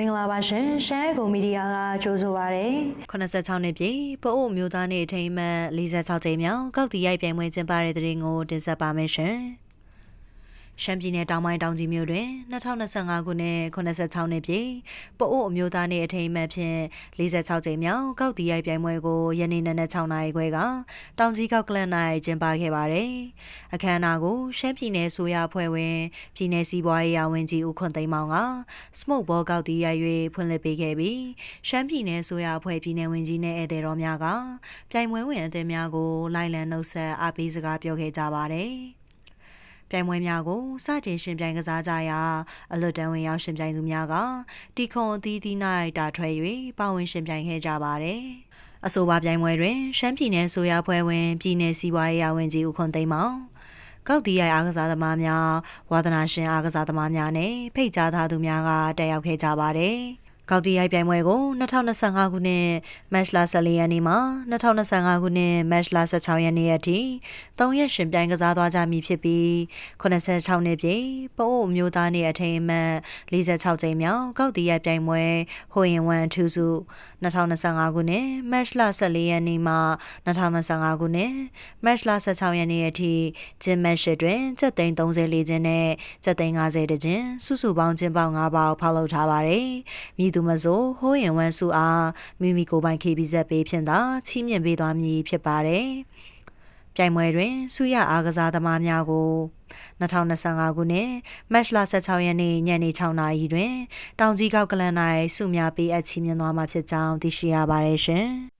မင်္ဂလာပါရှင်ရှမ်းကိုမီဒီယာကကြိုဆိုပါရစေ86နှစ်ပြည့်ပအို့မျိုးသားနေ့အထိမ်းအမှတ်46ကြိမ်မြောက်ကောက်တီရိုက်ပြိုင်ပွဲကျင်းပတဲ့တဲ့ရင်ကိုတင်ဆက်ပါမယ်ရှင်။ ရှမ်းပြည်နယ်တောင်ပိုင်းတောင်ကြီးမြို့တွင်2025ခုနှစ်86နှစ်ပြည့်ပအို့အမျိုးသားနေ့အထိမ်းအမှတ်ဖြင့်46ကြိမ်မြောက်ကောက်တီရိုက်ပြိုင်ပွဲကိုယနေ့နနက်6နာရီခွဲကတောင်ကြီးကောက်ကလန်၌ကျင်းပခဲ့ပါတယ်။အခမ်းအနားကိုရှမ်းပြည်နယ်ဆိုရအဖွဲ့ဝင်ပြည်နယ်စီးပွားရေးရာဝန်ကြီးဦးခွန်သိန်းမောင်က smoke ball ကောက်တီရိုက်၍ဖွင့်လှစ်ပေးခဲ့ပြီးရှမ်းပြည်နယ်ဆိုရအဖွဲ့ပြည်နယ်ဝန်ကြီးနဲ့ဧည့်သည်တော်များကပြိုင်ပွဲဝင်အသင်းများကိုလိုက်လံနှုတ်ဆက်အားပေးစကားပြောခဲ့ကြပါတယ်။ ပြိုင်ပွဲများကိုစတင်ရှင်ပြိုင်ကစားကြရာအလွတ်တန်းဝင်ရောက်ရှင်ပြိုင်သူများကတီခွန်အသီးသီး၌တာထွဲ၍ပါဝင်ရှင်ပြိုင်ခဲ့ကြပါတယ်။အဆိုပါပြိုင်ပွဲတွင်ရှမ်းပြည်နယ်ဆိုရဖွဲ့ဝင်ပြည်နယ်စီးပွားရေးရာဝန်ကြီးဦးခွန်သိန်းမောင်ကောက်တီရိုက်အားကစားသမားများဝါသနာရှင်အားကစားသမားများနဲ့ဖိတ်ကြားထားသူများကတက်ရောက်ခဲ့ကြပါတယ်။ ကောက်တီရိုက်ပြိုင်ပွဲကို2025ခုနှစ်မတ်လ14ရက်နေ့မှ2025ခုနှစ်မတ်လ16ရက်နေ့အထိ3ရက်ရှင်ပြိုင်ကစားသွားကြမည်ဖြစ်ပြီး86နှစ်ပြည့်ပို့အမျိုးသားနေ့အထိမ်းအမှတ်46ကြိမ်မြောက်ကောက်တီရိုက်ပြိုင်ပွဲဟိုရင်ဝမ်ထူးစု2025ခုနှစ်မတ်လ14ရက်နေ့မှ2025ခုနှစ်မတ်လ16ရက်နေ့အထိဂျင်မတ်ရှစ်တွင်ကျပ်သိန်း34ကျင်းနဲ့ကျပ်သိန်း50ကျင်းစုစုပေါင်းကျင်းပေါင်း5ပေါက်ဖောက်လုပ်ထားပါတယ်။မြည်သူမဆိုဟိုးရင်ဝမ်စုအားမိမိကိုယ်ပိုင် KBZ ပေးဖြင့်သာချီးမြှင့်ပေးသွားမည်ဖြစ်ပါတယ်။ပြိုင်ပွဲတွင်ဆုရအားကစားသမားများကို2025ခုနှစ်မတ်လ16ရက်နေ့ညနေ6နာရီတွင် တောင်ကြီးကောက်ကလန်၌ဆုများပေးအပ်ချီးမြှင့်သွားမှာဖြစ်ကြောင်းသိရှိရပါတယ်ရှင်။